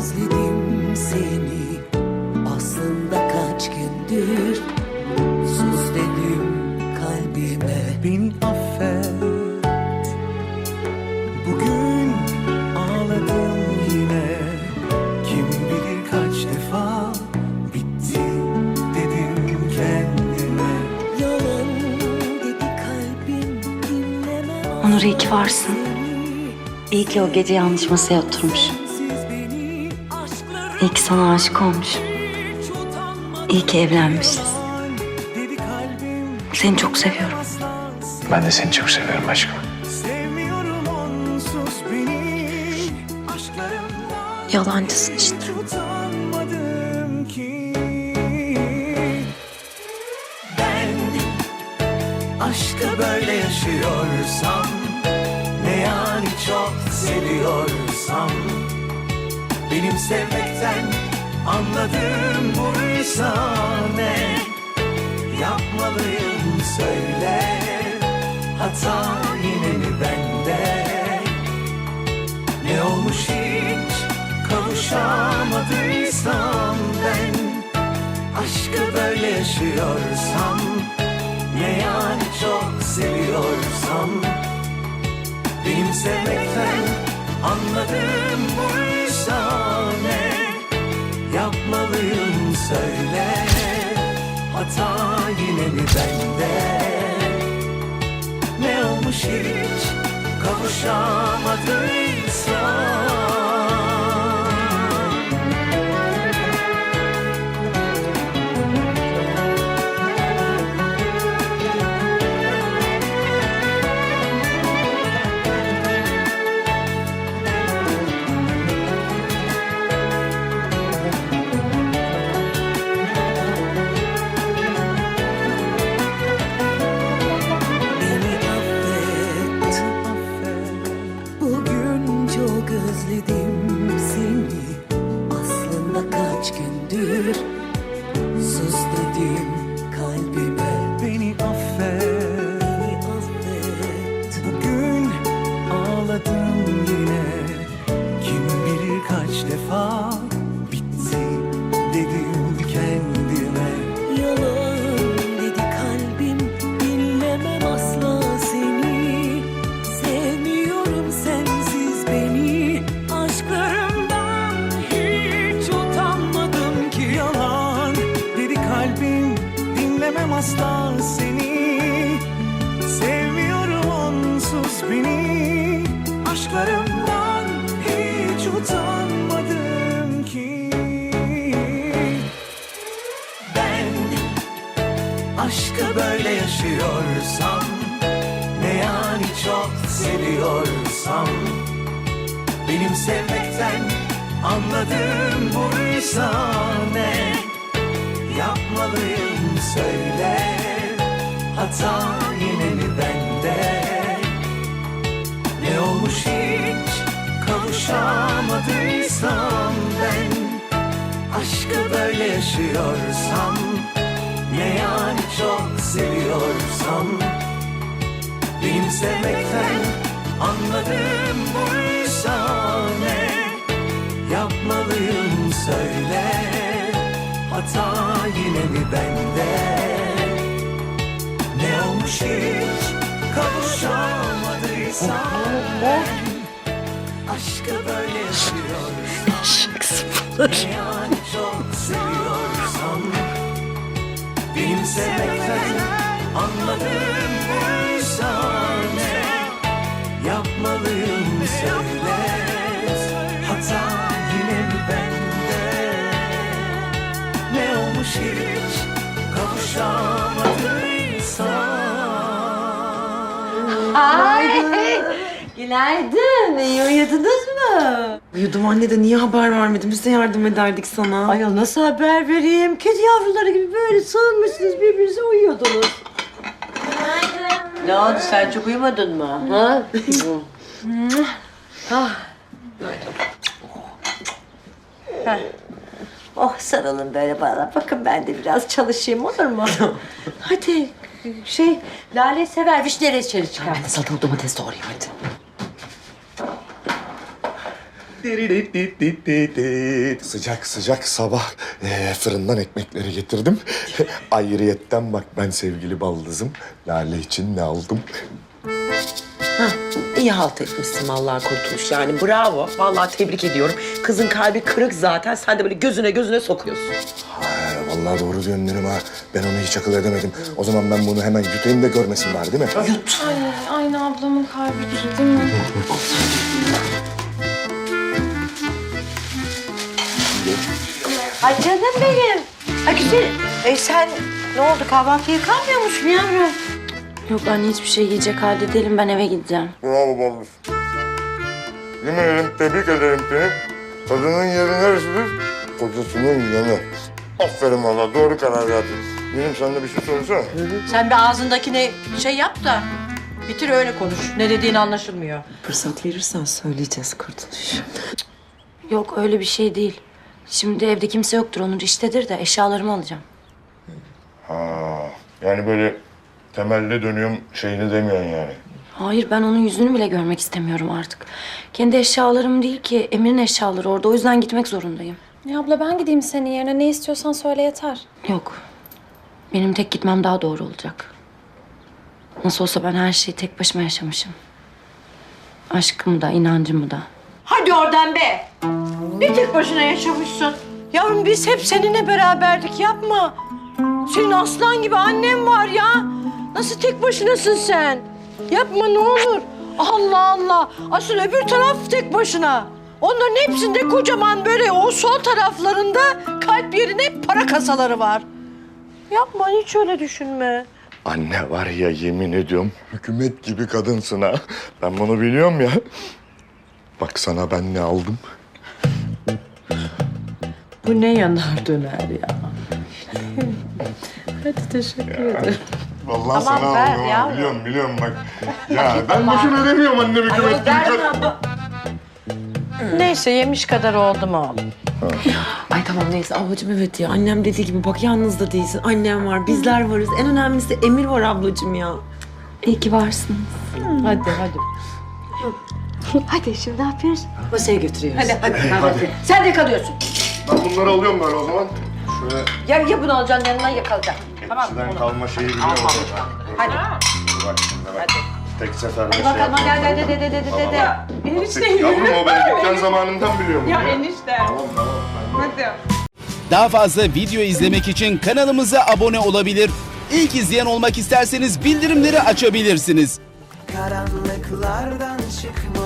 özledim seni. Aslında kaç gündür Sus dedim kalbime. Beni affet. Bugün ağladım yine. Kim bilir kaç defa Bitti dedim kendime. Yalan dedi kalbim dinlemem Onur iyi ki varsın. İyi ki o gece yanlış masaya oturmuş. İyi ki sana aşık olmuş. hiç utanmadan İyi ki evlenmişiz. Seni çok seviyorum. Ben de seni çok seviyorum aşkım. Yalancısın işte. aşkı böyle yaşıyorsam Ne yani çok seviyorsam Benim sevmekten anladığım buysa ne Yapmalıyım söyle Hata yine mi bende? Ne olmuş hiç kavuşamadıysam ben? Aşkı böyle yaşıyorsam Ne yani çok seviyorsam? Benim sevmekten anladığım buysa Hata yine mi bende? Ne olmuş hiç? Kavuşamadıysam Aslında kaç gündür Sus dedim aşkı böyle yaşıyorsam Ne yani çok seviyorsam? Benim sevmekten anladığım buysa ne Yapmalıyım söyle Hata yine mi bende? Ne olmuş hiç kavuşamadıysam ben Aşkı böyle yaşıyorsam Ne yani çok seviyorsam? Benim sevmekten anladığım buysa ne? Yapmalıyım söyle Hata yine mi bende? Ne olmuş hiç kavuşamadıysam? Ben Aşkı böyle yaşıyorsam ne yani çok Benim sevmekten anladığım buysa ne Yapmalıyım söyle. Hata yine mi bende? Ne olmuş hiç? Kavuşamadıysam Günaydın. İyi uyudunuz mu? Uyudum anne de niye haber vermedin? Biz de yardım ederdik sana. Ayol nasıl haber vereyim? Kedi yavruları gibi böyle sığınmışsınız birbirinize uyuyordunuz. Ne oldu sen çok uyumadın mı? Ha? ah. Heh. Oh sarılın böyle bana. Bakın ben de biraz çalışayım olur mu? Hadi Şey, Lale sever vişne reçeli çıkar. Ben de salatalık domates doğrayayım hadi. Sıcak sıcak sabah eee, fırından ekmekleri getirdim. Ayrıyetten bak ben sevgili baldızım. Lale için ne aldım? İyi halt etmişsin vallahi kurtuluş yani bravo. Vallahi tebrik ediyorum. Kızın kalbi kırık zaten sen de böyle gözüne gözüne sokuyorsun. Ha, vallahi doğru diyorsun Nurüm ha. Ben onu hiç akıl edemedim. O zaman ben bunu hemen yutayım da görmesin var değil mi? Ay, aynı ablamın kalbidir değil mi? Ay canım benim. Ay güzel. E sen ne oldu kahvaltıya kalmıyor musun yavrum? Yok anne hiçbir şey yiyecek halde değilim. Ben eve gideceğim. Bravo baldız. Yemin ederim tebrik ederim seni. Kadının yeri neresidir? Kocasının yanı. Aferin valla doğru karar verdin. Benim sen de bir şey sorsana. Sen bir ağzındakine şey yap da bitir öyle konuş. Ne dediğin anlaşılmıyor. Fırsat verirsen söyleyeceğiz kurtuluş. Yok öyle bir şey değil. Şimdi evde kimse yoktur. Onur iştedir de eşyalarımı alacağım. Ha, yani böyle temelde dönüyorum şeyini demiyorsun yani. Hayır ben onun yüzünü bile görmek istemiyorum artık. Kendi eşyalarım değil ki Emir'in eşyaları orada. O yüzden gitmek zorundayım. Ya abla ben gideyim senin yerine. Ne istiyorsan söyle yeter. Yok. Benim tek gitmem daha doğru olacak. Nasıl olsa ben her şeyi tek başıma yaşamışım. Aşkımı da, inancımı da. Hadi oradan be. Bir tek başına yaşamışsın. Yavrum biz hep seninle beraberdik yapma. Senin aslan gibi annem var ya. Nasıl tek başınasın sen? Yapma ne olur. Allah Allah. Asıl öbür taraf tek başına. Onların hepsinde kocaman böyle o sol taraflarında kalp yerine para kasaları var. Yapma hiç öyle düşünme. Anne var ya yemin ediyorum hükümet gibi kadınsın ha. Ben bunu biliyorum ya. Bak sana ben ne aldım. Bu ne yanar döner ya. Hadi teşekkür ederim. Vallahi Tamam, sana ver aldım ha. yavrum. Biliyorum biliyorum bak. Ya ben boşuna demiyorum annem hükümet gibi kadın. Neyse yemiş kadar oldu mu oğlum? Ay tamam neyse ablacığım evet ya. Annem dediği gibi bak yalnız da değilsin. Annem var, bizler varız. En önemlisi Emir var ablacığım ya. İyi ki varsınız. Hadi hadi. Hadi şimdi ne yapıyoruz? Masaya götürüyoruz. Hadi hadi. Hadi. Sen de kalıyorsun. Ben bunları alıyorum böyle o zaman. Şöyle Ya, ya bunu alacaksın yanına ya kalacaksın. Tamam mı? eskiden kalma şeyi biliyorum. Hadi. Dur bak şimdi bak. Tek seferde şey Bakalım hadi yapmam. hadi hadi hadi hadi hadi. hadi. Yavrum o benim dükkan zamanından biliyorum. Ya enişte. Tamam tamam. Daha fazla video izlemek için kanalımıza abone olabilir. İlk izleyen olmak isterseniz bildirimleri açabilirsiniz. karanlıklardan çıkmalı